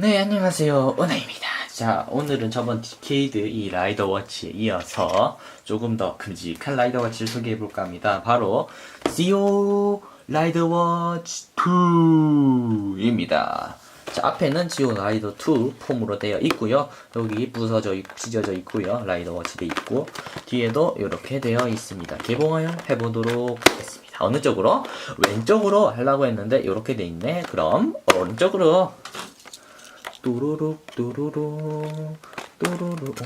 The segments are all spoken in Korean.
네, 안녕하세요. 은하입니다. 자, 오늘은 저번 디케이드 이 라이더 워치에 이어서 조금 더 큼직한 라이더 워치를 소개해 볼까 합니다. 바로 지오 라이더 워치 2입니다. 자, 앞에는 지오 라이더 2 폼으로 되어 있고요. 여기 부서져 있고 찢어져 있고요. 라이더 워치 돼 있고 뒤에도 이렇게 되어 있습니다. 개봉하여 해보도록 하겠습니다. 어느 쪽으로? 왼쪽으로 하려고 했는데 이렇게 돼 있네. 그럼 오른쪽으로 뚜루룩 뚜루룩 뚜루룩.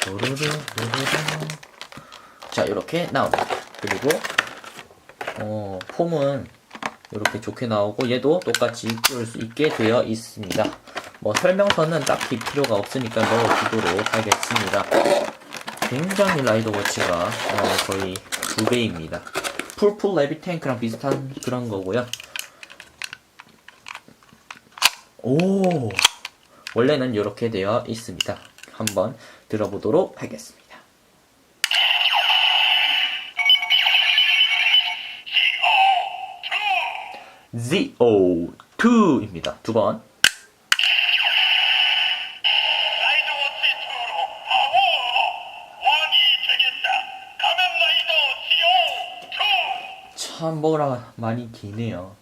뚜루룩 뚜루룩. 자 이렇게 나옵니다. 그리고 어, 폼은 이렇게 좋게 나오고 얘도 똑같이 끼울 수 있게 되어 있습니다. 뭐 설명서는 딱히 필요가 없으니까 넣어주도록 하겠습니다. 굉장히 라이더 워치가 어, 거의 두 배입니다. 풀풀 레비 탱크랑 비슷한 그런 거고요 오 원래는 이렇게 되어 있습니다. 한번 들어보도록 하겠습니다. ZO2입니다. 두 번. 라이더 워치 2로 파워 왕이 되겠다. 가면 라이더 CO2 참 뭐라 많이 기네요.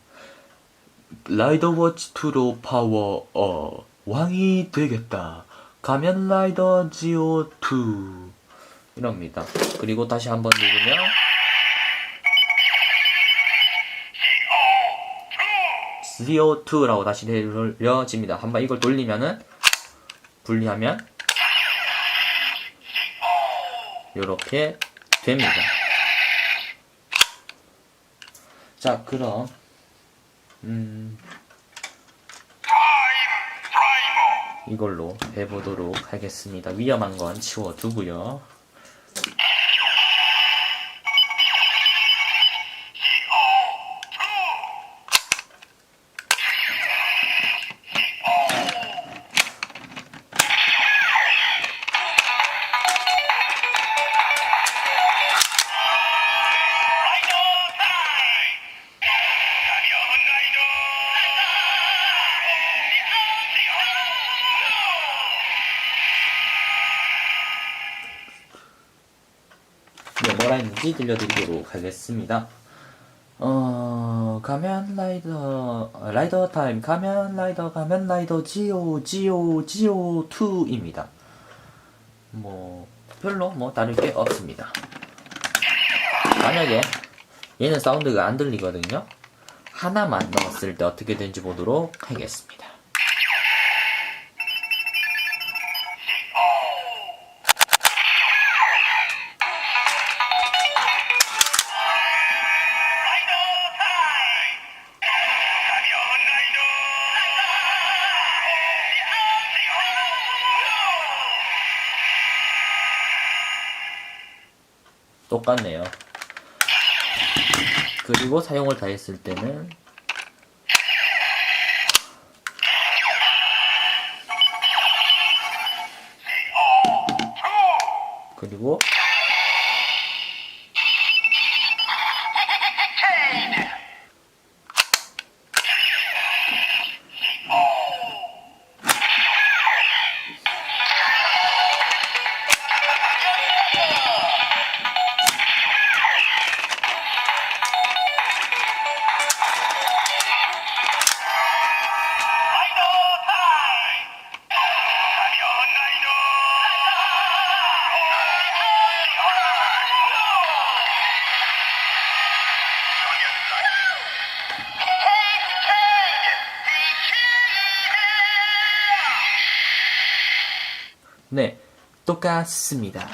라이더 워치 2로 파워 어 왕이 되겠다. 가면 라이더 GO2 이럽니다. 그리고 다시 한번 누르면 CO2라고 다시 내려집니다. 한번 이걸 돌리면은 분리하면 이렇게 됩니다. 자, 그럼 음, 이걸로 해보도록 하겠습니다. 위험한 건 치워두고요. 네, 뭐라 했는지 들려드리도록 하겠습니다. 어, 가면 라이더, 라이더 타임, 가면 라이더, 가면 라이더, 지오, 지오, 지오 2입니다. 뭐, 별로 뭐 다를 게 없습니다. 만약에 얘는 사운드가 안 들리거든요. 하나만 넣었을 때 어떻게 되는지 보도록 하겠습니다. 똑같네요. 그리고 사용을 다 했을 때는 그리고 네 똑같습니다.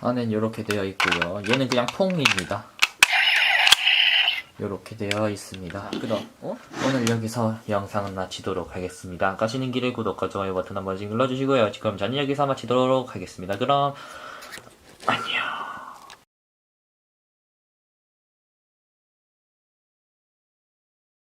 안엔 이렇게 되어 있고요. 얘는 그냥 퐁입니다. 이렇게 되어 있습니다. 그럼 어? 오늘 여기서 영상은 마치도록 하겠습니다. 가시는 길에 구독과 좋아요 버튼 한 번씩 눌러주시고요. 그럼 저는 여기서 마치도록 하겠습니다. 그럼